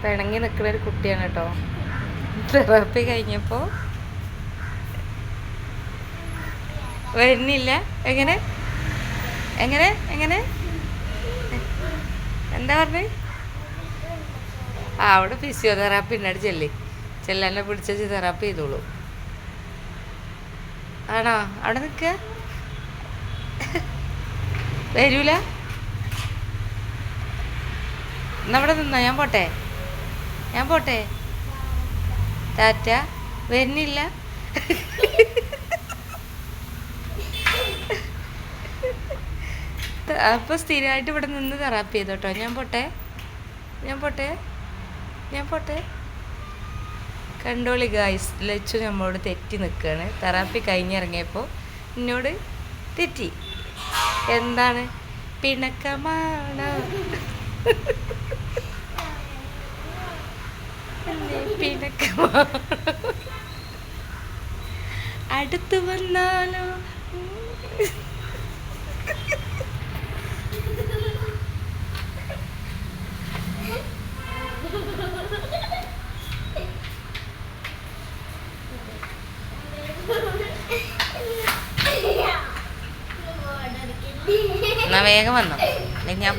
പിണങ്ങി നിൽക്കുന്ന ഒരു കുട്ടിയാണ് കേട്ടോ. തെറാപ്പി കഴിഞ്ഞപ്പോ. വരുന്നില്ല. എങ്ങനെ? എങ്ങനെ? എങ്ങനെ? എന്താ പറഞ്ഞേ? ആ അവിടെ ഫിസിയോതെറാപ്പി ഉണ്ട് ചെല്ലി. ചെല്ലാനെ പിടിച്ചു തെറാപ്പി ചെയ്തോളൂ. ആണോ? അവിടെ നിൽക്കുക വരൂല? എന്നവിടെ നിന്ന? ഞാൻ പോട്ടെ. ഞാൻ പോട്ടെ. ടാറ്റ. വരുന്നില്ല. അപ്പൊ സ്ഥിരമായിട്ട് ഇവിടെ നിന്ന് തെറാപ്പി ചെയ്തു കേട്ടോ ഞാൻ പോട്ടെ. ഞാൻ പോട്ടെ. ഞാൻ പോട്ടെ. കണ്ടോളി ഗായ്സ് ലച്ചു നമ്മളോട് തെറ്റി നിൽക്കുകയാണ് തെറാപ്പി കഴിഞ്ഞിറങ്ങിയപ്പോൾ എന്നോട് തെറ്റി. എന്താണ്? പിണക്കമാണ്? പിണക്കമാണ്? അടുത്തു വന്നാലോ? എന്നാ വേഗം വന്നോ. അല്ലെങ്കിൽ ഞാൻ